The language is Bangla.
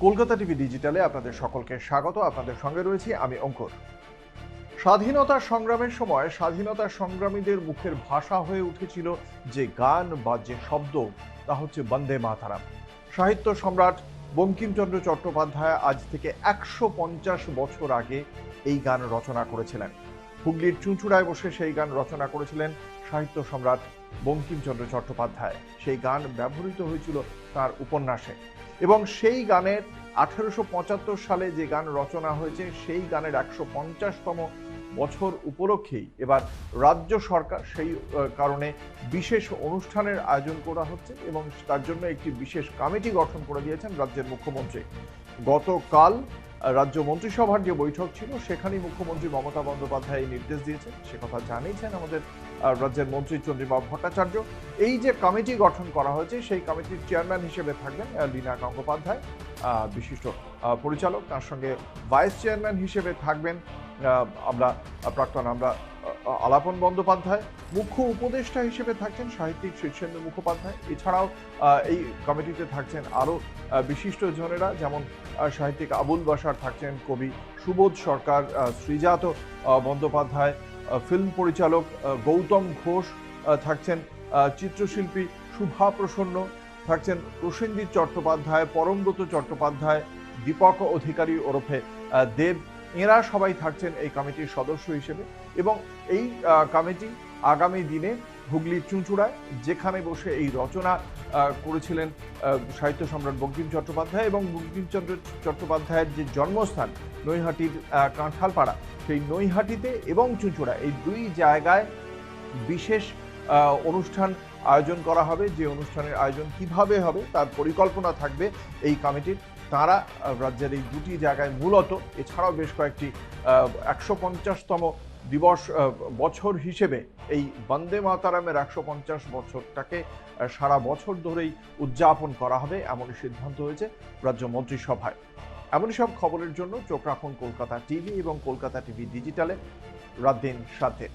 কলকাতা টিভি ডিজিটালে আপনাদের সকলকে স্বাগত। আপনাদের সঙ্গে রয়েছি আমি অঙ্কুর। স্বাধীনতা সংগ্রামের সময় স্বাধীনতা সংগ্রামীদের মুখের ভাষা হয়ে উঠেছিল যে গান বা যে শব্দ, তা হচ্ছে বন্দে মাতারাম। সাহিত্য সম্রাট বঙ্কিমচন্দ্র চট্টোপাধ্যায় আজ থেকে একশো পঞ্চাশ বছর আগে এই গান রচনা করেছিলেন। হুগলির চুঁচুড়ায় বসে সেই গান রচনা করেছিলেন সাহিত্য সম্রাট বঙ্কিমচন্দ্র চট্টোপাধ্যায়। সেই গান ব্যবহৃত হয়েছিল তার উপন্যাসে। এবং সেই গানের আঠেরোশো পঁচাত্তর সালে যে গান রচনা হয়েছে, সেই গানের একশো পঞ্চাশতম বছর উপলক্ষেই এবার রাজ্য সরকার সেই কারণে বিশেষ অনুষ্ঠানের আয়োজন করা হচ্ছে এবং তার জন্য একটি বিশেষ কমিটি গঠন করে দিয়েছেন রাজ্যের মুখ্যমন্ত্রী। গতকাল রাজ্য মন্ত্রিসভার যে বৈঠক ছিল, সেখানেই মুখ্যমন্ত্রী মমতা বন্দ্যোপাধ্যায় এই নির্দেশ দিয়েছেন। সে কথা জানিয়েছেন আমাদের রাজ্যের মন্ত্রী চন্দ্রিমা ভট্টাচার্য। এই যে কমিটি গঠন করা হয়েছে, সেই কমিটির চেয়ারম্যান হিসেবে থাকবেন লীনা গঙ্গোপাধ্যায় বিশিষ্ট পরিচালক। তার সঙ্গে ভাইস চেয়ারম্যান হিসেবে থাকবেন আমরা, প্রাক্তন আমরা আলাপন বন্দ্যোপাধ্যায়, মুখ্য উপদেষ্টা হিসেবে থাকছেন সাহিত্যিক শীর্ষেন্দু মুখোপাধ্যায়। এছাড়াও এই কমিটিতে থাকছেন আরও বিশিষ্ট জনেরা, যেমন সাহিত্যিক আবুল বাসার থাকছেন, কবি সুবোধ সরকার শ্রীজাত বন্দ্যোপাধ্যায় ফিল্ম পরিচালক গৌতম ঘোষ থাকছেন চিত্রশিল্পী শুভা প্রসন্ন থাকছেন প্রসেনজিৎ চট্টোপাধ্যায়, পরমব্রত চট্টোপাধ্যায়, দীপক অধিকারী ওরফে দেব এরা সবাই থাকছেন এই কমিটির সদস্য হিসেবে এবং এই কমিটি আগামী দিনে হুগলির চুঁচুড়ায়, যেখানে বসে এই রচনা করেছিলেন সাহিত্য সম্রাট বঙ্কিম চট্টোপাধ্যায় এবং বঙ্কিমচন্দ্র চট্টোপাধ্যায়ের যে জন্মস্থান নৈহাটির কাঁঠালপাড়া, সেই নৈহাটিতে এবং চুঁচুড়া এই দুই জায়গায় বিশেষ অনুষ্ঠান আয়োজন করা হবে। যে অনুষ্ঠানের আয়োজন কীভাবে হবে তার পরিকল্পনা থাকবে এই কমিটির তারা রাজ্যের এই দুটি জায়গায় মূলত, এছাড়াও বেশ কয়েকটি একশো পঞ্চাশতম দিবস বছর হিসেবে এই বন্দে মাতারামের একশো পঞ্চাশ বছরটাকে সারা বছর ধরেই উদযাপন করা হবে, এমনই সিদ্ধান্ত হয়েছে রাজ্য মন্ত্রিসভায়। এমনই সব খবরের জন্য চোখ রাখুন কলকাতা টিভি এবং কলকাতা টিভি ডিজিটালে, রাত দিন সাথে।